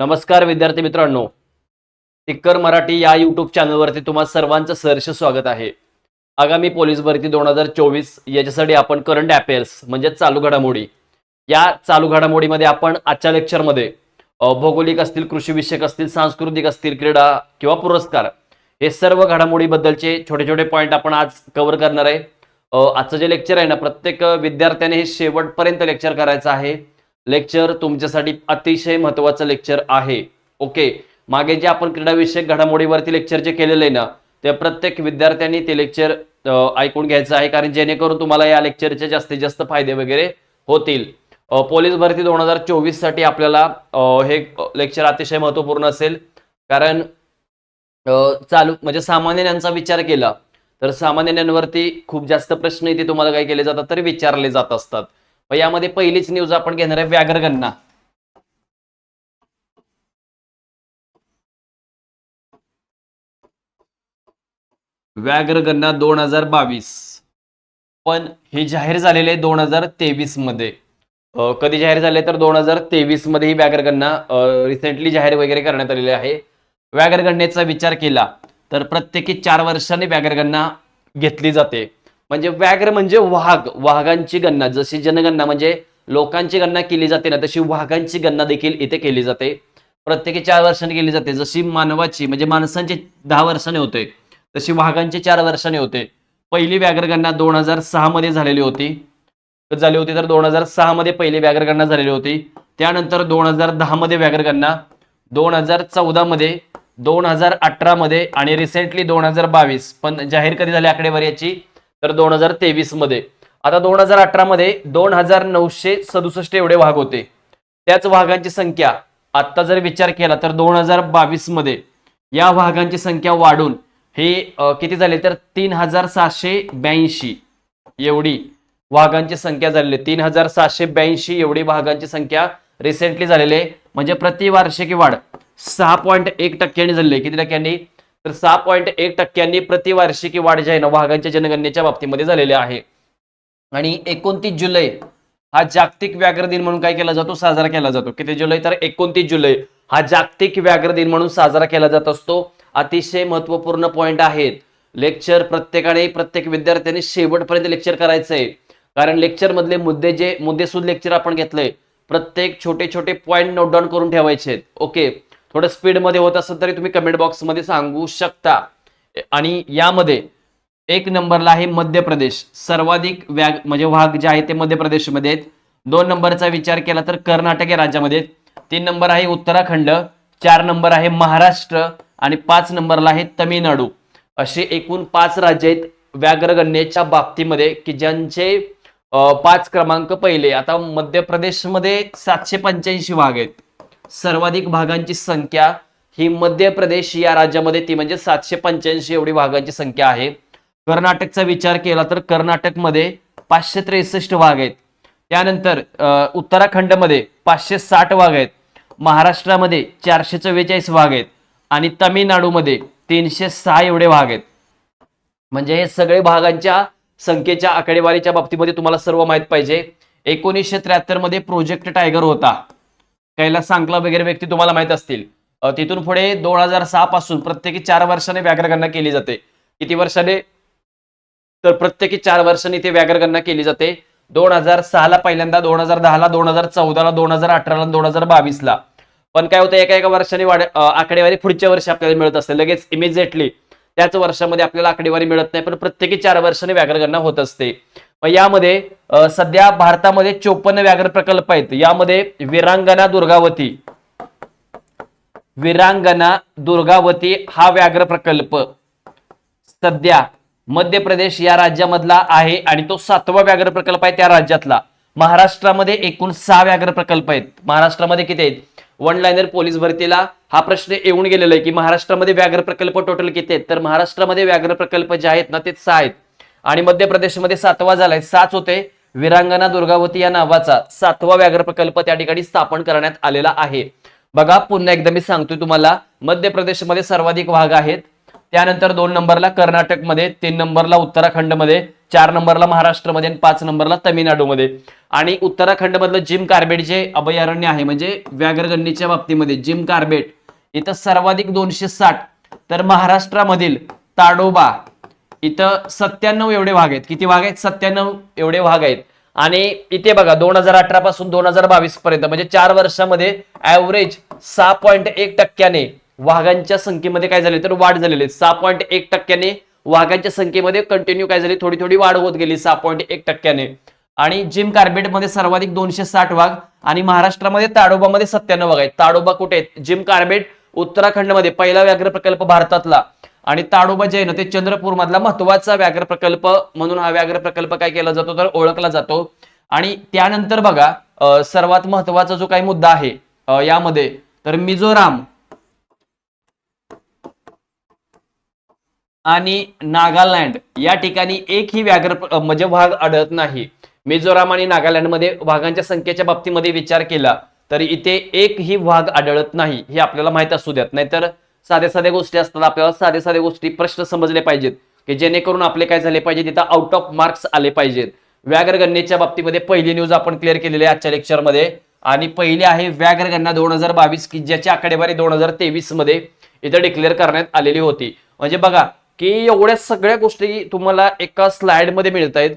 नमस्कार विद्यार्थी मित्रांनो. टिक्कर मराठी या युट्यूब चॅनलवरती तुम्हा सर्वांचं सहर्ष स्वागत आहे. आगामी पोलीस भरती दोन हजार चोवीस याच्यासाठी आपण करंट अफेअर्स म्हणजे चालू घडामोडी. या चालू घडामोडीमध्ये आपण आजच्या लेक्चरमध्ये भौगोलिक असतील कृषी विषयक असतील सांस्कृतिक असतील क्रीडा किंवा पुरस्कार हे सर्व घडामोडीबद्दलचे छोटे छोटे पॉईंट आपण आज कव्हर करणार आहे. आजचं जे लेक्चर आहे ना प्रत्येक विद्यार्थ्याने हे शेवटपर्यंत लेक्चर करायचं आहे. लेक्चर तुमच्यासाठी अतिशय महत्वाचं लेक्चर आहे. ओके मागे जे आपण क्रीडाविषयक घडामोडीवरती लेक्चर जे केलेलं आहे ना ते प्रत्येक विद्यार्थ्यांनी ते लेक्चर ऐकून घ्यायचं आहे. कारण जेणेकरून तुम्हाला या लेक्चरचे जास्तीत जास्त फायदे वगैरे होतील. पोलीस भरती दोन हजार चोवीससाठी आपल्याला हे लेक्चर अतिशय महत्त्वपूर्ण असेल. कारण चालू म्हणजे सामान्य ज्ञानचा विचार केला तर सामान्य ज्ञानवरती खूप जास्त प्रश्न इथे तुम्हाला काय केले जातात तर विचारले जात असतात. यामध्ये पहिलीच न्यूज आपण घेणार आहे व्याघ्रगणना व्याघ्रगणना दोन हजार बावीस. पण हे जाहीर झालेले दोन हजार तेवीसमध्ये. कधी जाहीर झाले तर दोन हजार तेवीसमध्ये ही व्याघ्रगणना रिसेंटली जाहीर वगैरे करण्यात आलेली आहे. व्याघ्रगणनेचा विचार केला तर प्रत्येकी चार वर्षांनी व्याघ्रगणना घेतली जाते. म्हणजे व्याघ्र म्हणजे वाघ वाघांची गणना. जशी जनगणना म्हणजे लोकांची गणना केली जाते ना तशी वाघांची गणना देखील इथे केली जाते. प्रत्येकी चार वर्षांनी केली जाते. जशी मानवाची म्हणजे माणसांची दहा वर्षाने होते तशी वाघांची चार वर्षाने होते. पहिली व्याघ्रगणना दोन हजार सहा मध्ये झालेली होती. झाली होती तर दोन हजार सहा मध्ये पहिली व्याघ्रगणना झालेली होती. त्यानंतर दोन हजार दहा मध्ये व्याघ्रगणना दोन हजार चौदा मध्ये दोन हजार अठरा मध्ये आणि रिसेंटली दोन हजार बावीस. पण जाहीर कधी झाली आकडेवारी याची? तर दोन हजार तेवीसमध्ये आता दोन हजार अठरा मध्ये दोन हजार नऊशे सदुसष्ट एवढे वाघ होते. त्याच वाघांची संख्या आता जर विचार केला तर दोन हजार बावीसमध्ये या वाघांची संख्या वाढून हे किती झाले तर तीन हजार सहाशे ब्याऐंशी एवढी वाघांची संख्या झालेली आहे. तीन हजार सहाशे ब्याऐंशी एवढी वाघांची संख्या रिसेंटली झालेली आहे. म्हणजे प्रतिवार्षिकी वाढ सहा पॉईंट एक टक्क्यांनी झालेली आहे. किती टक्क्यांनी? तर सहा पॉईंट एक टक्क्यांनी प्रतिवार्षिकी वाढ जी आहे ना वाघांच्या जनगणनेच्या बाबतीमध्ये झालेली आहे. आणि एकोणतीस जुलै हा जागतिक व्याघ्र दिन म्हणून काय केला जातो? साजरा केला जातो. किती जुलै? तर एकोणतीस जुलै हा जागतिक व्याघ्र दिन म्हणून साजरा केला जात असतो. अतिशय महत्त्वपूर्ण पॉइंट आहेत. लेक्चर प्रत्येकाने प्रत्येक विद्यार्थ्यांनी शेवटपर्यंत लेक्चर करायचं आहे कारण लेक्चर मधले मुद्दे जे मुद्देसूद लेक्चर आपण घेतलंय प्रत्येक छोटे छोटे पॉईंट नोट डाऊन करून ठेवायचे आहेत ओके थोडं स्पीडमध्ये होत असेल तरी तुम्ही कमेंट बॉक्समध्ये सांगू शकता. आणि यामध्ये एक नंबरला आहे मध्य प्रदेश सर्वाधिक व्याग म्हणजे वाघ जे आहे ते मध्य प्रदेशमध्ये आहेत. दोन नंबरचा विचार केला तर कर्नाटक या राज्यामध्ये आहेत. तीन नंबर आहे उत्तराखंड चार नंबर आहे महाराष्ट्र आणि पाच नंबरला आहे तमिळनाडू. असे एकूण पाच राज्य आहेत व्याघ्रगणनेच्या बाबतीमध्ये की ज्यांचे पाच क्रमांक पहिले. आता मध्य प्रदेशमध्ये सातशे पंच्याऐंशी वाघ आहेत. सर्वाधिक भागांची संख्या ही मध्य प्रदेश या राज्यामध्ये ती म्हणजे सातशे पंच्याऐंशी एवढी भागांची संख्या आहे. कर्नाटकचा विचार केला तर कर्नाटकमध्ये पाचशे त्रेसष्ट भाग आहेत. त्यानंतर उत्तराखंडमध्ये पाचशे साठ भाग आहेत. महाराष्ट्रामध्ये चारशे चव्वेचाळीस भाग आहेत. आणि तामिळनाडूमध्ये तीनशे सहा एवढे भाग आहेत. म्हणजे हे सगळे भागांच्या संख्येच्या आकडेवारीच्या बाबतीमध्ये तुम्हाला सर्व माहीत पाहिजे. एकोणीसशे त्र्याहत्तरमध्ये प्रोजेक्ट टायगर होता. कैलास सांकला वगैरे व्यक्ती तुम्हाला माहीत असतील. तिथून पुढे दोन हजार सहा पासून प्रत्येकी चार वर्षाने व्याघ्रगणना केली जाते. किती वर्षाने? तर प्रत्येकी चार वर्षांनी इथे व्याघ्रगणना केली जाते. दोन हजार सहाला पहिल्यांदा दोन हजार दहाला दोन हजार चौदाला दोन हजार अठराला दोन हजार बावीसला. पण काय होतं एका एका वर्षाने वाढ आकडेवारी पुढच्या वर्षी आपल्याला मिळत असते. लगेच इमिजिएटली त्याच वर्षामध्ये आपल्याला आकडेवारी मिळत नाही पण प्रत्येकी चार वर्षाने व्याघ्रगणना होत असते. मग यामध्ये सध्या भारतामध्ये चोपन्न व्याघ्र प्रकल्प आहेत. यामध्ये विरांगणा दुर्गावती. विरांगणा दुर्गावती हा व्याघ्र प्रकल्प सध्या मध्य प्रदेश या राज्यामधला आहे आणि तो सातवा व्याघ्र प्रकल्प आहे त्या राज्यातला. महाराष्ट्रामध्ये एकूण सहा व्याघ्र प्रकल्प आहेत. महाराष्ट्रामध्ये किती आहेत? वन लाईनर पोलीस भरतीला हा प्रश्न येऊन गेलेला आहे की महाराष्ट्रामध्ये व्याघ्र प्रकल्प टोटल किती आहेत? तर महाराष्ट्रामध्ये व्याघ्र प्रकल्प जे आहेत ना ते सहा आहेत. आणि मध्य प्रदेशमध्ये सातवा झालाय. साच होते विरांगना दुर्गावती या नावाचा. सातवा व्याघ्र प्रकल्प त्या ठिकाणी स्थापन करण्यात आलेला आहे. बघा पुन्हा एकदा मी सांगतोय तुम्हाला मध्य प्रदेशमध्ये सर्वाधिक वाघ आहेत. त्यानंतर दोन नंबरला कर्नाटकमध्ये तीन नंबरला उत्तराखंडमध्ये चार नंबरला महाराष्ट्रमध्ये आणि पाच नंबरला तमिळनाडूमध्ये. आणि उत्तराखंडमधलं जिम कार्बेट जे अभयारण्य आहे म्हणजे व्याघ्रगणनीच्या बाबतीमध्ये जिम कार्बेट इथं सर्वाधिक दोनशे साठ. तर महाराष्ट्रामधील ताडोबा इथं सत्त्याण्णव एवढे भाग आहेत. किती भाग आहेत? सत्त्याण्णव एवढे भाग आहेत. आणि इथे बघा दोन हजार अठरा पासून दोन हजार बावीस पर्यंत म्हणजे चार वर्षामध्ये ऍव्हरेज सहा पॉईंट एक टक्क्याने वाघांच्या संख्येमध्ये काय झाले? तर वाढ झालेली आहे. सहा पॉईंट एक टक्क्याने वाघांच्या संख्येमध्ये कंटिन्यू काय झाली? थोडी थोडी वाढ होत गेली सहा पॉईंट एक टक्क्याने. आणि जिम कार्बेटमध्ये सर्वाधिक दोनशे साठ वाघ आणि महाराष्ट्रामध्ये ताडोबामध्ये सत्त्याण्णव वाघ आहेत. ताडोबा कुठे आहेत? जिम कार्बेट उत्तराखंडमध्ये पहिला व्याघ्र प्रकल्प भारतातला. आणि ताडोबा जे आहे ना ते चंद्रपूर मधला महत्त्वाचा व्याघ्र प्रकल्प म्हणून हा व्याघ्र प्रकल्प काय केला जातो तर ओळखला जातो. आणि त्यानंतर बघा सर्वात महत्त्वाचा जो काही मुद्दा आहे यामध्ये तर मिझोराम आणि नागालँड या ठिकाणी एकही व्याघ्र म्हणजे वाघ आढळत नाही. मिझोराम आणि नागालँडमध्ये वाघांच्या संख्येच्या बाबतीमध्ये विचार केला तर इथे एकही वाघ आढळत नाही हे आपल्याला माहीत असू द्यात. नाहीतर साध्या साध्या गोष्टी असतात. आपल्याला साध्या साध्या गोष्टी प्रश्न समजले पाहिजेत. की जेणेकरून आपले काय झाले पाहिजे तिथं आउट ऑफ मार्क्स आले पाहिजेत. व्याघ्र गणनेच्या बाबतीमध्ये पहिली न्यूज आपण क्लिअर केलेली आहे आजच्या लेक्चरमध्ये आणि पहिली आहे व्याघ्र गणना दोन हजार बावीस की ज्याची आकडेवारी दोन हजार तेवीसमध्ये इथं डिक्लेअर करण्यात आलेली होती. म्हणजे बघा की एवढ्या सगळ्या गोष्टी तुम्हाला एका स्लाइडमध्ये मिळत आहेत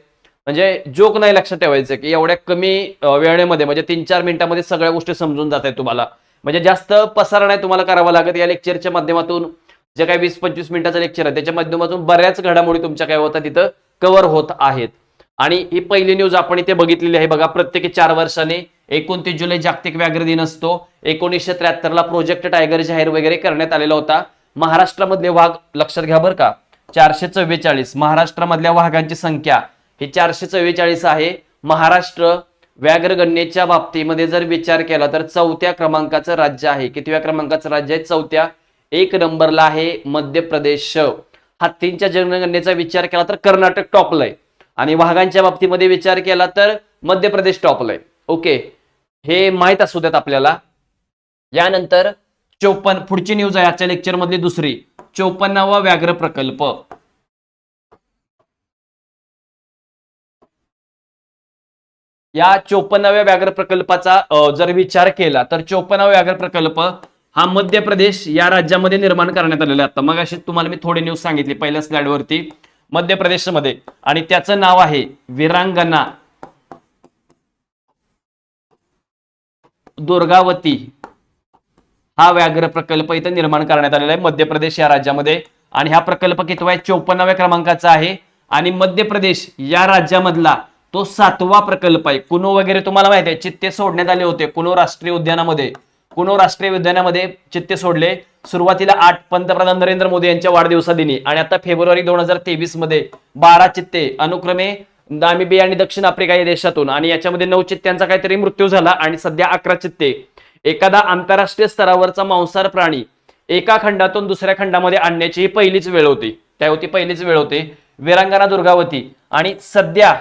म्हणजे जोक नाही लक्षात ठेवायचं की एवढ्या कमी वेळेमध्ये म्हणजे तीन चार मिनिटांमध्ये सगळ्या गोष्टी समजून जात आहेत तुम्हाला. म्हणजे जास्त पसारा नाही तुम्हाला करावा लागत या लेक्चरच्या माध्यमातून. जे काही वीस पंचवीस मिनिटाचं लेक्चर आहे त्याच्या माध्यमातून बऱ्याच घडामोडी तुमच्या काय होतात तिथं कव्हर होत आहेत. आणि ही पहिली न्यूज आपण इथे बघितलेली आहे बघा प्रत्येकी चार वर्षाने एकोणतीस जुलै जागतिक व्याघ्र दिन असतो. एकोणीसशे त्र्याहत्तरला प्रोजेक्ट टायगर जाहीर वगैरे करण्यात आलेला होता. महाराष्ट्रामधले वाघ लक्षात घ्या बरं का चारशे चव्वेचाळीस. महाराष्ट्रामधल्या वाघांची संख्या ही चारशे चव्वेचाळीस आहे. महाराष्ट्र व्याघ्रगणनेच्या बाबतीमध्ये जर विचार केला तर चौथ्या क्रमांकाचं राज्य आहे. कितव्या क्रमांकाचं राज्य आहे? चौथ्या एक नंबरला आहे मध्य प्रदेश हत्तींच्या जनगणनेचा विचार केला तर कर्नाटक टॉपला आणि वाघांच्या बाबतीमध्ये विचार केला तर मध्य प्रदेश टॉपला ओके. हे माहीत असू देत आपल्याला. यानंतर चोपन्न पुढची न्यूज आहे आजच्या लेक्चरमधली दुसरी. चोपन्नावा व्याघ्र प्रकल्प. या चोपन्नाव्या व्याघ्र प्रकल्पाचा जर विचार केला तर चोपन्नावा व्याघ्र प्रकल्प हा मध्य प्रदेश या राज्यामध्ये निर्माण करण्यात आलेला आहे. आता मग अशी तुम्हाला मी थोडी न्यूज सांगितली पहिल्या स्लाइडवरती मध्य प्रदेशमध्ये. आणि त्याचं नाव आहे विरांगना. दुर्गावती हा व्याघ्र प्रकल्प इथं निर्माण करण्यात आलेला आहे मध्य प्रदेश या राज्यामध्ये. आणि हा प्रकल्प कितवा आहे? चोपन्नाव्या क्रमांकाचा आहे. आणि मध्य प्रदेश या राज्यामधला तो सातवा प्रकल्प आहे. कुनो वगैरे तुम्हाला माहिती आहे चित्ते सोडण्यात आले होते कुनो राष्ट्रीय उद्यानामध्ये. कुनो राष्ट्रीय उद्यानामध्ये चित्ते सोडले. सुरुवातीला आठ पंतप्रधान नरेंद्र मोदी यांच्या वाढदिवसादिनी आणि आता फेब्रुवारी दोन हजार तेवीसमध्ये बारा चित्ते अनुक्रमे नामिबिया आणि दक्षिण आफ्रिका या देशातून आणि याच्यामध्ये नऊ चित्त्यांचा काहीतरी मृत्यू झाला आणि सध्या अकरा चित्ते. एखादा आंतरराष्ट्रीय स्तरावरचा मांसार प्राणी एका खंडातून दुसऱ्या खंडामध्ये आणण्याची ही पहिलीच वेळ होती. त्या होती पहिलीच वेळ होती. वीरांगना दुर्गावती आणि सध्या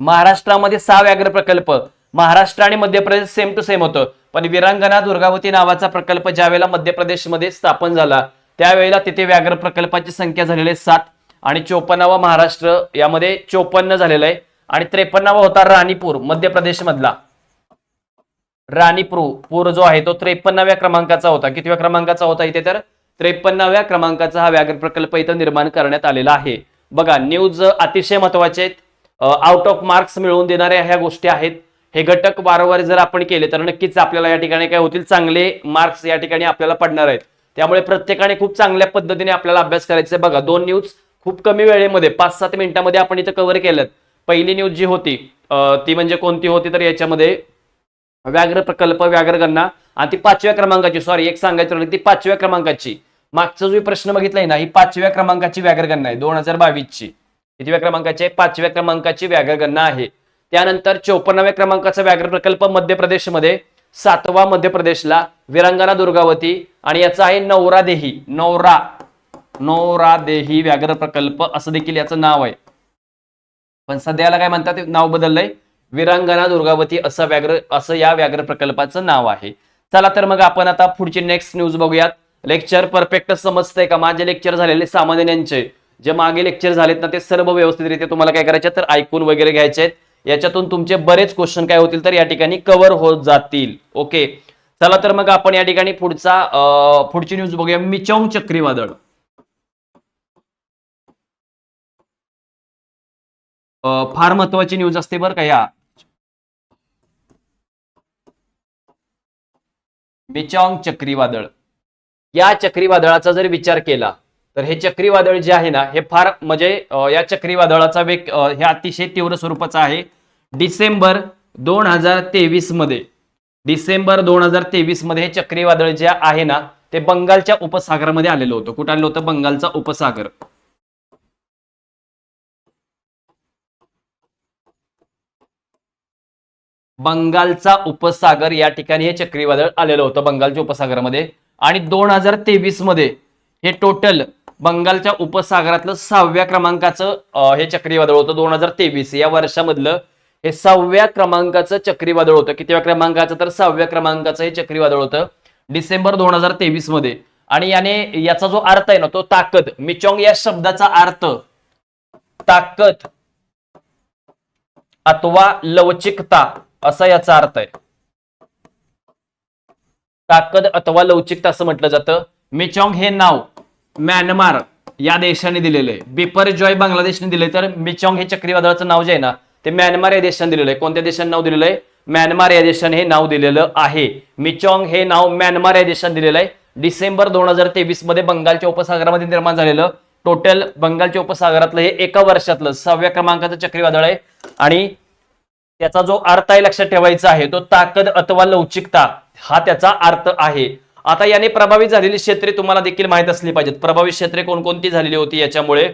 महाराष्ट्रामध्ये सहा व्याघ्र प्रकल्प. महाराष्ट्र आणि Madhya Pradesh same to same होतं. पण विरांगणा दुर्गावती नावाचा प्रकल्प ज्यावेळेला मध्य प्रदेशमध्ये स्थापन झाला त्यावेळेला तिथे व्याघ्र प्रकल्पाची संख्या झालेली आहे सात आणि चोपन्नावा महाराष्ट्र यामध्ये चोपन्न झालेलं आहे आणि त्रेपन्नावा होता राणीपूर मध्य प्रदेश मधला राणीपूर पूर जो आहे तो त्रेपन्नाव्या क्रमांकाचा होता. कितव्या क्रमांकाचा होता इथे तर? त्रेपन्नाव्या क्रमांकाचा हा व्याघ्र प्रकल्प इथं निर्माण करण्यात आलेला आहे. बघा न्यूज अतिशय महत्त्वाचे आहेत. आउट ऑफ मार्क्स मिळवून देणाऱ्या ह्या गोष्टी आहेत. हे घटक वारंवार जर आपण केले तर नक्कीच आपल्याला या ठिकाणी काय होतील? चांगले मार्क्स या ठिकाणी आपल्याला पडणार आहेत. त्यामुळे प्रत्येकाने खूप चांगल्या पद्धतीने आपल्याला अभ्यास करायचा आहे. बघा दोन न्यूज खूप कमी वेळेमध्ये पाच सात मिनिटांमध्ये आपण इथं कव्हर केल्यात. पहिली न्यूज जी होती ती म्हणजे कोणती होती? तर याच्यामध्ये व्याघ्र प्रकल्प व्याघ्र गणना आणि ती पाचव्या क्रमांकाची सॉरी एक सांगायचं ती पाचव्या क्रमांकाची. मागचा जो प्रश्न बघितलाय ना ही पाचव्या क्रमांकाची व्याघ्र गणना आहे दोन हजार बावीस ची कितव्या क्रमांकाचे? पाचव्या क्रमांकाची व्याघ्र गणना आहे. त्यानंतर चौपन्नाव्या क्रमांकाचा व्याघ्र प्रकल्प मध्य प्रदेशमध्ये सातवा मध्य प्रदेशला विरांगना दुर्गावती आणि याचा आहे नवरा देही. नवरा. नवरा देही व्याघ्र प्रकल्प असं देखील याचं नाव आहे. पण सध्याला काय म्हणतात ते? नाव बदललंय. विरांगना दुर्गावती असं व्याघ्र असं या व्याघ्र प्रकल्पाचं नाव आहे. चला तर मग आपण आता पुढची नेक्स्ट न्यूज बघूयात. लेक्चर परफेक्ट समजतंय का? माझे लेक्चर झालेले सामान्यांचे जे मागे लेक्चर झालेत ना ते सर्व व्यवस्थितरित्या तुम्हाला काय करायचे तर ऐकून वगैरे घ्यायचे आहेत. याच्यातून तुमचे बरेच क्वेश्चन काय होतील तर या ठिकाणी कव्हर होत जातील. ओके चला तर मग आपण या ठिकाणी पुढचा पुढची न्यूज बघूया. मिचौंग चक्रीवादळ. फार महत्वाची न्यूज असते बरं का या. मिचॉंग चक्रीवादळ. या चक्रीवादळाचा जर विचार केला तर हे चक्रीवादळ जे आहे ना हे फार म्हणजे या चक्रीवादळाचा वेग हे अतिशय तीव्र स्वरूपाचा आहे. डिसेंबर दोन हजार तेवीसमध्ये डिसेंबर दोन हजार तेवीसमध्ये हे चक्रीवादळ जे आहे ना ते बंगालच्या उपसागरामध्ये आलेलं होतं. कुठं आलेलं होतं? बंगालचा उपसागर. बंगालचा उपसागर या ठिकाणी हे चक्रीवादळ आलेलं होतं बंगालच्या उपसागरामध्ये. आणि दोन हजार तेवीसमध्ये हे टोटल बंगालच्या उपसागरातलं सहाव्या क्रमांकाचं हे चक्रीवादळ होतं दोन हजार तेवीस. या वर्षामधलं हे सहाव्या क्रमांकाचं चक्रीवादळ होतं. कितव्या क्रमांकाचं? तर सहाव्या क्रमांकाचं हे चक्रीवादळ होतं डिसेंबर दोन हजार तेवीसमध्ये आणि याने याचा जो अर्थ आहे ना तो ताकद. मिचोंग या शब्दाचा अर्थ ताकद अथवा लवचिकता असा याचा अर्थ आहे. ताकद अथवा लवचिकता असं म्हटलं जातं. मिचॉंग हे नाव म्यानमार या देशाने दिलेलं आहे. बिपर जॉय बांगलादेशने दिले तर मिचॉंग हे चक्रीवादळाचं नाव जे आहे ना ते म्यानमार या देशाने दिलेलं आहे. कोणत्या देशाने नाव दिलेलं आहे? म्यानमार या देशाने हे नाव दिलेलं आहे. मिचॉंग हे नाव म्यानमार या देशाने दिलेलं आहे. डिसेंबर दोन हजार तेवीसमध्ये बंगालच्या उपसागरामध्ये निर्माण झालेलं टोटल बंगालच्या उपसागरातलं हे एका वर्षातलं सहाव्या क्रमांकाचं चक्रीवादळ आहे. आणि त्याचा जो अर्थ आहे लक्षात ठेवायचा आहे तो ताकद अथवा लवचिकता हा त्याचा अर्थ आहे. आता याने प्रभावित झालेली क्षेत्रे तुम्हाला देखील माहीत असली पाहिजेत. प्रभावित क्षेत्रे कोणकोणती झालेली होती याच्यामुळे?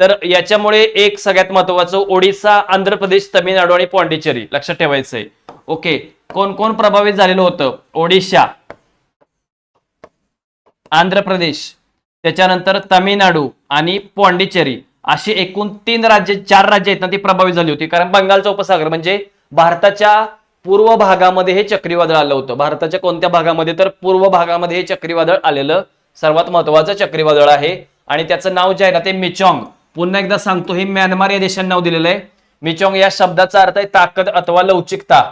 तर याच्यामुळे एक सगळ्यात महत्वाचं ओडिसा आंध्र प्रदेश तमिळनाडू आणि पॉंडिचेरी. लक्षात ठेवायचंय. ओके. कोण कोण प्रभावित झालेलं होतं? ओडिशा आंध्र प्रदेश त्याच्यानंतर तामिळनाडू आणि पॉंडिचेरी अशी एकूण तीन राज्य चार राज्य आहेत ना ती प्रभावित झाली होती. कारण बंगालचा उपसागर म्हणजे भारताच्या पूर्व भागामध्ये हे चक्रीवादळ आलं होतं. भारताच्या कोणत्या भागामध्ये? तर पूर्व भागामध्ये हे चक्रीवादळ आलेलं सर्वात महत्वाचं चक्रीवादळ आहे. आणि त्याचं नाव जे आहे ना ते मिचॉंग. पुन्हा एकदा सांगतो हे म्यानमार या देशाने नाव दिलेलं आहे. मिचॉंग या शब्दाचा अर्थ आहे ताकद अथवा लवचिकता.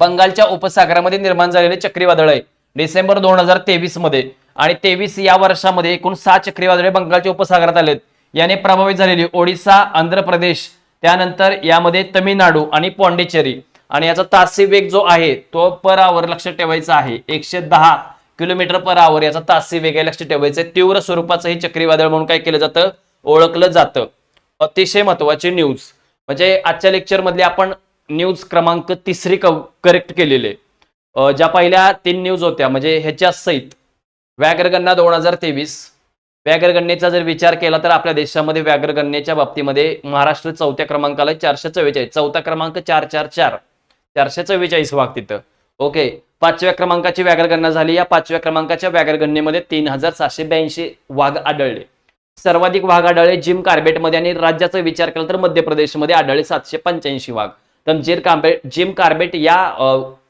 बंगालच्या उपसागरामध्ये निर्माण झालेले चक्रीवादळ आहे. डिसेंबर दोन हजार तेवीसमध्ये आणि तेवीस या वर्षामध्ये एकूण सहा चक्रीवादळे बंगालच्या उपसागरात आलेत. याने प्रभावित झालेली ओडिसा आंध्र प्रदेश त्यानंतर यामध्ये तमिळनाडू आणि पॉंडिचेरी. आणि याचा तासी वेग जो आहे तो पर आवर लक्षात ठेवायचा आहे. एकशे दहा किलोमीटर पर आवर याचा तासी वेग आहे लक्षात ठेवायचं आहे. तीव्र स्वरूपाचं हे चक्रीवादळ म्हणून काय केलं जातं? ओळखलं जातं. अतिशय महत्वाची न्यूज म्हणजे आजच्या लेक्चर मधले आपण न्यूज क्रमांक तिसरी करेक्ट केलेले. ज्या पहिल्या तीन न्यूज होत्या म्हणजे ह्याच्या सहित व्याघ्रगणना दोन हजार तेवीस व्याघ्रगणनेचा जर विचार केला तर आपल्या देशामध्ये व्याघ्रगणनेच्या बाबतीमध्ये महाराष्ट्र चौथ्या क्रमांकाला चारशे चव्वेचाळीस चौथा क्रमांक चार चार चार. चारशे चव्वेचाळीस वाघ तिथं. ओके पाचव्या क्रमांकाची व्याघ्रगणना झाली. या पाचव्या क्रमांकाच्या व्याघ्रगणनेमध्ये तीन हजार सहाशे ब्याऐंशी वाघ आढळले. सर्वाधिक वाघ आढळले जिम कार्बेटमध्ये आणि राज्याचा विचार केला तर मध्य प्रदेशमध्ये आढळले सातशे पंच्याऐंशी वाघ. तर जिम कार्बेट जिम कार्बेट या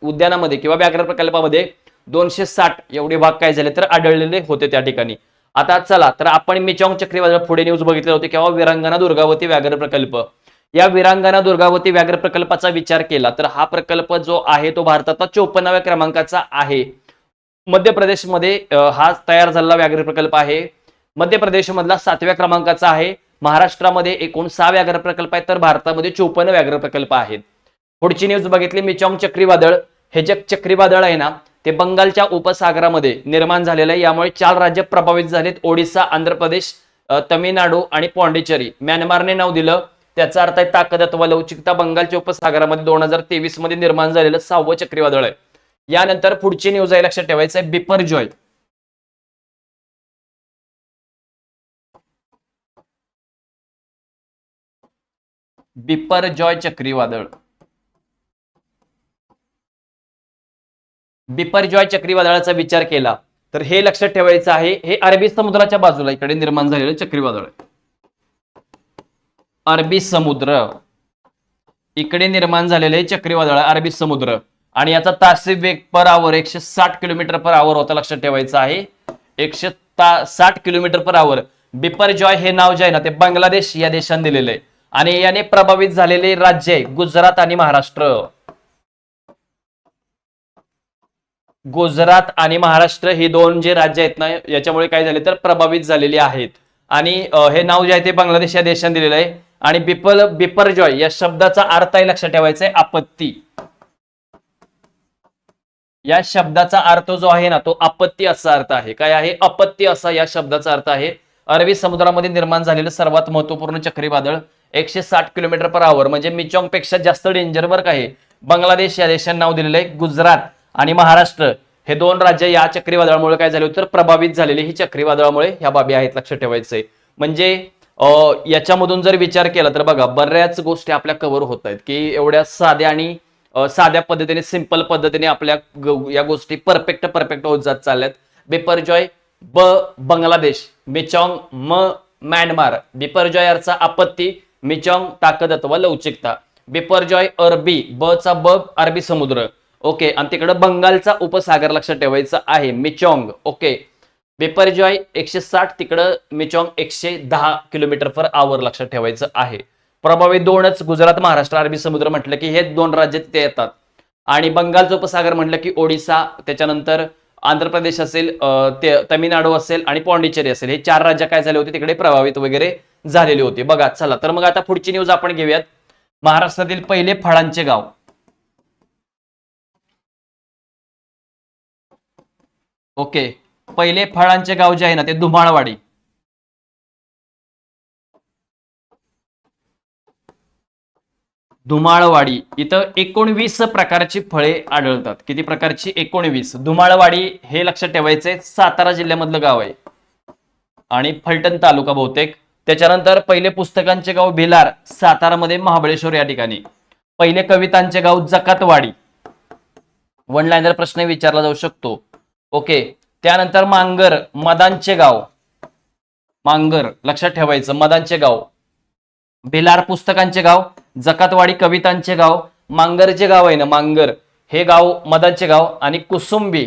उद्यानामध्ये किंवा व्याघ्र प्रकल्पामध्ये दोनशे साठ एवढे वाघ काय झाले तर आढळलेले होते त्या ठिकाणी. आता चला तर आपण मिचॉंग चक्रीवादळ पुढे न्यूज बघितले होते किंवा विरांगना दुर्गावती व्याघ्र प्रकल्प. या विरांगना दुर्गावती व्याघ्र प्रकल्पाचा विचार केला तर हा प्रकल्प जो आहे तो भारताचा चोपन्नाव्या क्रमांकाचा आहे. मध्य प्रदेशमध्ये हा तयार झालेला व्याघ्र प्रकल्प आहे. मध्य प्रदेशमधला सातव्या क्रमांकाचा आहे. महाराष्ट्रामध्ये एकूण सहा व्याघ्र प्रकल्प आहेत तर भारतामध्ये चोपन्न व्याघ्र प्रकल्प आहेत. पुढची न्यूज बघितली मिचॉंग चक्रीवादळ. हे जे चक्रीवादळ आहे ना ते बंगालच्या उपसागरामध्ये निर्माण झालेलं आहे. यामुळे चार राज्य प्रभावित झालेत. ओडिसा आंध्र प्रदेश तमिळनाडू आणि पॉंडिचेरी. म्यानमारने नाव दिलं. त्याचा अर्थ आहे ताकद अथवा लवचिकता बंगालच्या उपसागरामध्ये दोन हजार तेवीसमध्ये निर्माण झालेलं सहावं चक्रीवादळ आहे. यानंतर पुढची न्यूज आहे लक्षात ठेवायचं आहे बिपरजॉय. बिपरजॉय चक्रीवादळ. बिपरजॉय चक्रीवादळाचा विचार केला तर हे लक्षात ठेवायचं आहे हे अरबी समुद्राच्या बाजूला इकडे निर्माण झालेलं चक्रीवादळ आहे. अरबी समुद्र. इकडे निर्माण झालेले चक्रीवादळ अरबी समुद्र. आणि याचा तासी वेग पर आवर एकशे साठ किलोमीटर पर आवर होता लक्षात ठेवायचं आहे. एकशे साठ किलोमीटर पर आवर बिपर जॉय हे नाव जे आहे ना ते बांगलादेश या देशाने दिलेलं आहे. आणि याने प्रभावित झालेले राज्य आहे गुजरात आणि महाराष्ट्र. गुजरात आणि महाराष्ट्र ही दोन जे राज्य आहेत ना याच्यामुळे काय झाले तर प्रभावित झालेली आहेत. आणि हे नाव जे आहे ते बांगलादेश या देशाने दिलेलं आहे. आणि बिपल बिपरजॉय या शब्दाचा अर्थ आहे लक्षात ठेवायचा आहे आपत्ती. या शब्दाचा अर्थ जो आहे ना तो आपत्ती असा अर्थ आहे. काय आहे? आपत्ती असा या शब्दाचा अर्थ आहे. अरबी समुद्रामध्ये निर्माण झालेलं सर्वात महत्त्वपूर्ण चक्रीवादळ एकशे साठ किलोमीटर पर आवर म्हणजे मिचॉंगपेक्षा जास्त डेंजर वर्क आहे. बांगलादेश या देशाने नाव दिलेलं आहे गुजरात आणि महाराष्ट्र. हे दोन राज्य या चक्रीवादळामुळे काय झाले? तर प्रभावित झालेले ही चक्रीवादळामुळे ह्या बाबी आहेत लक्षात ठेवायचंय म्हणजे याच्यामधून जर विचार केला तर बघा बऱ्याच गोष्टी आपल्या कव्हर होत आहेत की एवढ्या साध्या आणि साध्या पद्धतीने सिंपल पद्धतीने आपल्या या गोष्टी परफेक्ट परफेक्ट होत जात चालल्यात. बिपरजॉय ब बांगलादेश मिचॉंग म म्यानमार. बिपरजॉय अर्चा आपत्ती मिचॉंग ताकद अथवा लवचिकता. बिपरजॉय अरबी ब चा ब अरबी समुद्र. ओके आणि तिकडे बंगालचा उपसागर लक्षात ठेवायचा आहे मिचॉंग. ओके बेपरजॉय एकशे साठ तिकडं मिचॉंग एकशे दहा किलोमीटर पर आवर लक्षात ठेवायचं आहे. प्रभावी दोनच गुजरात महाराष्ट्र अरबी समुद्र म्हटलं की हे दोन राज्य तिथे येतात. आणि बंगालचं उपसागर म्हटलं की ओडिसा त्याच्यानंतर आंध्र प्रदेश असेल ते तमिळनाडू असेल आणि पॉंडिचेरी असेल. हे चार राज्य काय झाले होते? तिकडे प्रभावित वगैरे झालेले होते. बघा चला तर मग आता पुढची न्यूज आपण घेऊयात. महाराष्ट्रातील पहिले फळांचे गाव. ओके. पहिले फळांचे गाव जे आहे ना ते धुमाळवाडी. धुमाळवाडी. इथं एकोणवीस प्रकारची फळे आढळतात. किती प्रकारची? एकोणवीस. धुमाळवाडी हे लक्षात ठेवायचंय सातारा जिल्ह्यामधलं गाव आहे. आणि फलटण तालुका बहुतेक. त्याच्यानंतर पहिले पुस्तकांचे गाव भिलार सातारामध्ये महाबळेश्वर या ठिकाणी. पहिले कवितांचे गाव जकातवाडी. वन लाईनर प्रश्न विचारला जाऊ शकतो. ओके त्यानंतर मांगर मदांचे गाव. मांगर लक्षात ठेवायचं मदांचे गाव. भिलार पुस्तकांचे गाव जकातवाडी कवितांचे गाव मांगर जे गाव आहे ना मांगर हे गाव मदांचे गाव आणि कुसुंबी.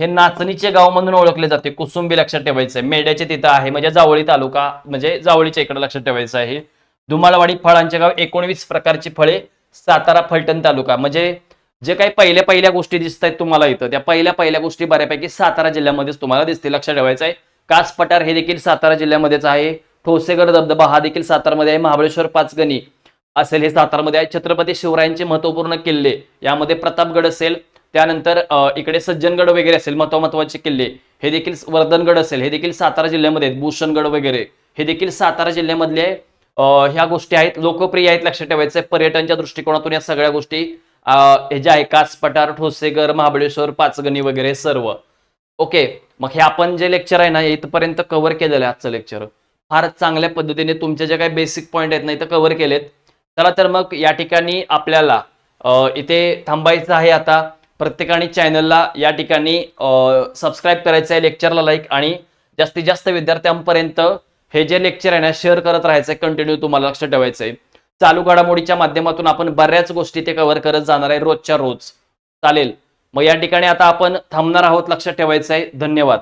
हे नाचणीचे गाव म्हणून ओळखले जाते कुसुंबी लक्षात ठेवायचं आहे मेढ्याचे तिथं आहे म्हणजे जावळी तालुका म्हणजे जावळीच्या इकडे लक्षात ठेवायचं आहे. धुमाळवाडी फळांचे गाव एकोणवीस प्रकारची फळे सातारा फलटण तालुका म्हणजे जे काही पहिल्या पहिल्या गोष्टी दिसत आहेत तुम्हाला इथं त्या पहिल्या पहिल्या गोष्टी बऱ्यापैकी सातारा जिल्ह्यामध्येच तुम्हाला दिसतील लक्षात ठेवायचं आहे. कास पठार हे देखील सातारा जिल्ह्यामध्येच आहे. ठोसेगड धबधबा हा देखील सातारमध्ये आहे. महाबळेश्वर पाचगणी असेल हे सातारमध्ये आहे. छत्रपती शिवरायांचे महत्त्वपूर्ण किल्ले यामध्ये प्रतापगड असेल. त्यानंतर इकडे सज्जनगड वगैरे असेल महत्त्वाचे किल्ले. हे देखील वर्धनगड असेल. हे देखील सातारा जिल्ह्यामध्ये आहेत. भूषणगड वगैरे. हे देखील सातारा जिल्ह्यामधले ह्या गोष्टी आहेत. लोकप्रिय आहेत लक्षात ठेवायचं आहे. पर्यटनच्या दृष्टिकोनातून या सगळ्या गोष्टी हे जे आहे कास पठार ठोसेगर महाबळेश्वर पाचगणी वगैरे सर्व. ओके मग हे आपण जे लेक्चर आहे ना इथपर्यंत कव्हर केलेलं आहे आजचं लेक्चर फार चांगल्या पद्धतीने तुमचे जे काही बेसिक पॉईंट आहेत ना इथं कव्हर केलेत. चला तर मग या ठिकाणी आपल्याला इथे थांबायचं आहे आता. प्रत्येकाने चॅनलला या ठिकाणी सबस्क्राईब करायचं आहे लेक्चरला लाईक आणि जास्तीत जास्त विद्यार्थ्यांपर्यंत हे जे लेक्चर आहे ना शेअर करत राहायचं आहे कंटिन्यू तुम्हाला लक्ष ठेवायचं आहे. चालू घडामोडीच्या माध्यमातून आपण बऱ्याच गोष्टी ते कव्हर करत जाणार आहे रोजच्या रोज. चालेल. मग या ठिकाणी आता आपण थांबणार आहोत लक्षात ठेवायचं आहे. धन्यवाद.